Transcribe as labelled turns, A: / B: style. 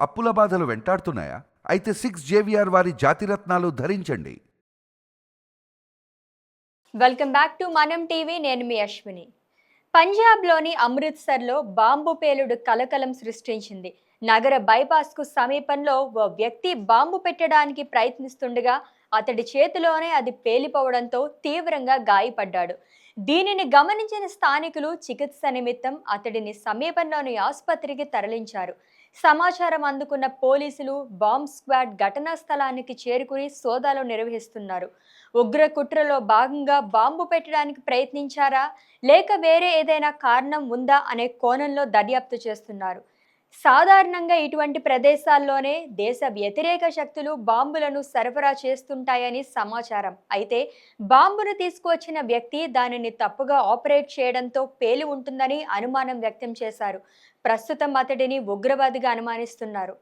A: అప్పుల బాధలు వెంటాడుతున్నాయా? అయితే సిక్స్ జేవిఆర్ వారి జాతిరత్నాలు ధరించండి.
B: Welcome back to Manam TV. నేను మీ అశ్విని. పంజాబ్లోని అమృత్సర్లో బాంబు పేలుడు కలకలం సృష్టించింది. నగర బైపాస్కు సమీపంలో ఓ వ్యక్తి బాంబు పెట్టడానికి ప్రయత్నిస్తుండగా అతడి చేతిలోనే అది పేలిపోవడంతో తీవ్రంగా గాయపడ్డాడు. దీనిని గమనించిన స్థానికులు చికిత్స నిమిత్తం అతడిని సమీపంలోని ఆసుపత్రికి తరలించారు. సమాచారం అందుకున్న పోలీసులు బాంబ్ స్క్వాడ్ ఘటనా స్థలానికి చేరుకుని సోదాలు నిర్వహిస్తున్నారు. ఉగ్ర కుట్రలో భాగంగా బాంబు పెట్టడానికి ప్రయత్నించారా? లేక వేరే ఏదైనా కారణం ఉందా అనే కోణంలో దర్యాప్తు చేస్తున్నారు. సాధారణంగా ఇటువంటి ప్రదేశాల్లోనే దేశ వ్యతిరేక శక్తులు బాంబులను సరఫరా చేస్తుంటాయని సమాచారం. అయితే బాంబును తీసుకువచ్చిన వ్యక్తి దానిని తప్పుగా ఆపరేట్ చేయడంతో పేలి ఉంటుందని అనుమానం వ్యక్తం చేశారు. ప్రస్తుతం అతడిని ఉగ్రవాదిగా అనుమానిస్తున్నారు.